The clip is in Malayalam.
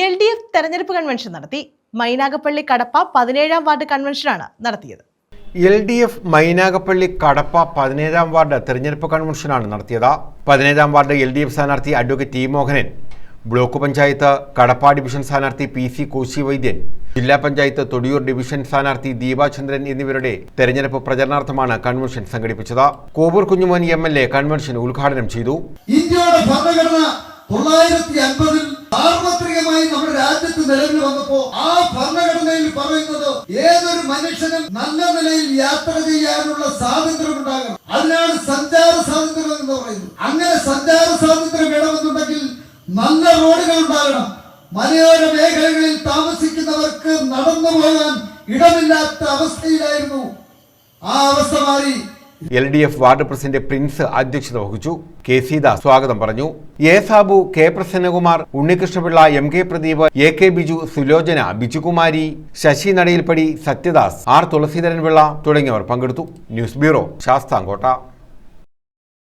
എൽ ഡി എഫ് തെരഞ്ഞെടുപ്പ് കൺവെൻഷൻ നടത്തി. മൈനാഗപ്പള്ളി കടപ്പ പതിനേഴാം വാർഡ് കൺവെൻഷനാണ് നടത്തിയത്. L D F Mynagappally Kadappa പതിനേഴാം വാർഡ് തെരഞ്ഞെടുപ്പ് കൺവെൻഷനാണ് നടത്തിയത്. പതിനേഴാം വാർഡ് എൽ ഡി എഫ് സ്ഥാനാർത്ഥി advocate T Mohanan block panchayat Kadappa division സ്ഥാനാർത്ഥി പി സി കോശി വൈദ്യൻ ജില്ലാ പഞ്ചായത്ത് തൊടിയൂർ ഡിവിഷൻ സ്ഥാനാർത്ഥി ദീപാചന്ദ്രൻ എന്നിവരുടെ തെരഞ്ഞെടുപ്പ് പ്രചരണാർത്ഥമാണ് കൺവെൻഷൻ സംഘടിപ്പിച്ചത്. Kovoor Kunjumon M L A convention ഉദ്ഘാടനം ചെയ്തു. ഇന്ത്യയുടെ ഭരണഘടന തൊള്ളായിരത്തി നിലവിൽ വന്നപ്പോ ആ ഭരണഘടനയിൽ പറയുന്നത് ഏതൊരു മനുഷ്യനും നല്ല നിലയിൽ യാത്ര ചെയ്യാനുള്ള സ്വാതന്ത്ര്യം ഉണ്ടാകണം. അതിനാണ് സഞ്ചാര സ്വാതന്ത്ര്യം എന്ന് പറയുന്നത്. അങ്ങനെ സഞ്ചാര സ്വാതന്ത്ര്യം വേണമെന്നുണ്ടെങ്കിൽ നല്ല റോഡുകൾ ഉണ്ടാകണം. മലയോര മേഖലകളിൽ താമസിക്കുന്നവർക്ക് നടന്നു പോകാൻ ഇടമില്ലാത്ത അവസ്ഥയിലായിരുന്നു ആ അവസ്ഥ മാറി. L D F ward president Prince അധ്യക്ഷത വഹിച്ചു. കെ സീദാസ് സ്വാഗതം പറഞ്ഞു. A Sabu K Prasannakumar Unnikrishnapillai M K Pradeep A K Biju Sulochana Bijukumari Sasi Nadayilpadi Sathyadas R Thulaseedharan Pillai തുടങ്ങിയവർ പങ്കെടുത്തു. News bureau Sasthamcotta.